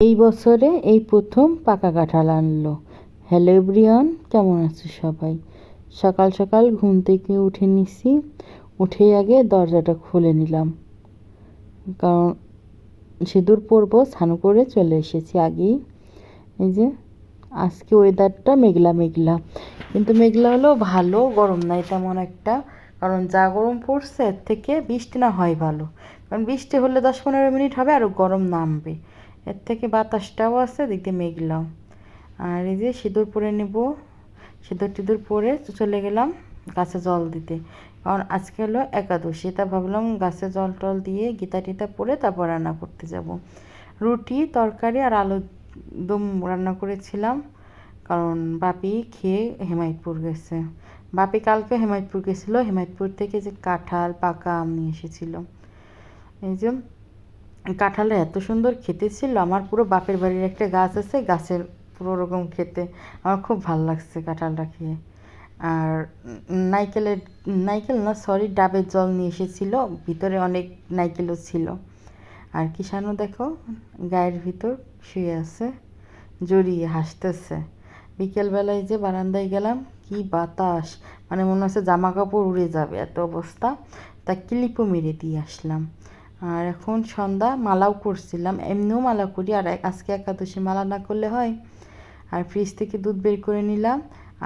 এই বছরে এই প্রথম পাকা কাঁঠাল আনলো। হ্যালো এভরিওয়ান, কেমন আছে সবাই? সকাল সকাল ঘুম থেকে উঠে নিছি। উঠে আগে দরজাটা খুলে নিলাম। কারণ সিঁদুর পরবো, স্নান করে চলে এসেছি আগেই। এই যে, আজকে ওয়েদারটা মেঘলা মেঘলা। কিন্তু মেঘলা হলেও ভালো, গরম নাই তেমন একটা। কারণ যা গরম পড়ছে, এর থেকে বৃষ্টি না হয় ভালো। কারণ বৃষ্টি হলে দশ পনেরো মিনিট হবে আরও গরম নামবে। এর থেকে বাতাসটাও আছে দেখতে মেঘলাও। আর এই যে সিঁদুর পরে নেব, সিঁদুর টিঁদুর পরে চলে গেলাম গাছে জল দিতে। কারণ আজকে হলো একাদশী, তা ভাবলাম গাছে জল টল দিয়ে গীতা টিতা পরে তারপর রান্না করতে যাব। রুটি, তরকারি আর আলু দম রান্না করেছিলাম, কারণ বাপি খেয়ে হেমায়তপুর গেছে। বাপি কালকে হেমায়তপুর গেছিল, হেমায়তপুর থেকে যে কাঁঠাল, পাকা আম নিয়ে এসেছিল। এই যে কাঁঠালটা এত সুন্দর খেতে ছিল, আমার পুরো বাপের বাড়ির একটা গাছ আছে, গাছের পুরো রকম খেতে আমার খুব ভালো লাগছে কাঁঠালটা খেয়ে। আর নাইকেলের নাইকেল না সরি ডাবের জল নিয়ে এসেছিল, ভিতরে অনেক নাইকেলও ছিল। আর কিষানও দেখো, গায়ের ভিতর শুয়ে আছে, জড়িয়ে হাসতেছে। বিকেলবেলায় যে বারান্দায় গেলাম, কি বাতাস মানে মনে হচ্ছে জামা কাপড় উড়ে যাবে এত অবস্থা। তা ক্লিপও মেরে দিয়ে আসলাম। আর এখন সন্ধ্যা মালাও করছিলাম। এমনিও মালা করি, আর আজকে একাদশী মালা না করলে হয়। আর ফ্রিজ থেকে দুধ বের করে নিলাম।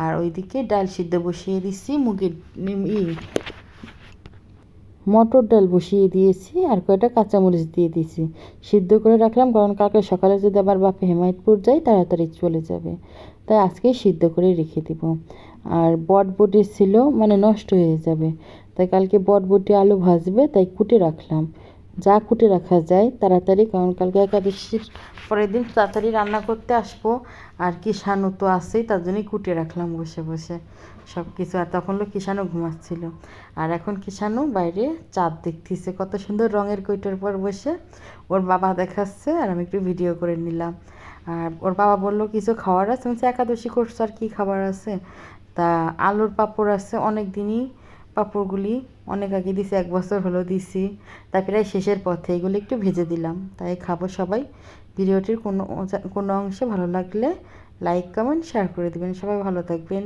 আর ওইদিকে ডাল সিদ্ধ বসিয়ে দিচ্ছি মুগের ই মটর ডাল বসিয়ে দিয়েছি, আর কয়েকটা কাঁচামরিচ দিয়ে দিয়েছি। সিদ্ধ করে রাখলাম, কারণ কালকে সকালে যদি আবার বাপে হেমায়তপুর যাই তাড়াতাড়ি চলে যাবে। তাই আজকে সিদ্ধ করে রেখে দিব। আর বটবটি ছিল মানে নষ্ট হয়ে যাবে। তাই কালকে বটবটি আলু ভাজবে, তাই কুটে রাখলাম। যা কুটে রাখা যায়, তাড়াতাড়ি, কারণ কালকে একাদশীর পরের দিন তাড়াতাড়ি রান্না করতে আসব। আর কিষানও তো আছেই, তার জন্যই কুটে রাখলাম বসে বসে সব কিছু আর তখন লোক কিষানও ঘুমাচ্ছিল। আর এখন কিষানও বাইরে চাঁদ দেখতেছে, কত সুন্দর রঙের কইটার পর বসে। ওর বাবা দেখাচ্ছে আর আমি একটু ভিডিও করে নিলাম। আর ওর বাবা বলল, কিছু খাবার আছে? একাদশী করছ, আর কী খাবার আছে? তা আলুর পাঁপড় আছে অনেক দিনই পাঁপড়গুলি অনেক আগে দিছি, এক বছর হলো দিছি। তাই প্রায় শেষের পথে এগুলি একটু ভেজে দিলাম। তাই খাব সবাই। ভিডিওটির কোনো কোনো অংশে ভালো লাগলে লাইক কমেন্ট শেয়ার করে দেবেন। সবাই ভালো থাকবেন।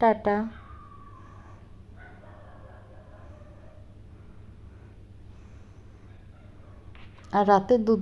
টাটা। আর রাতে দুধ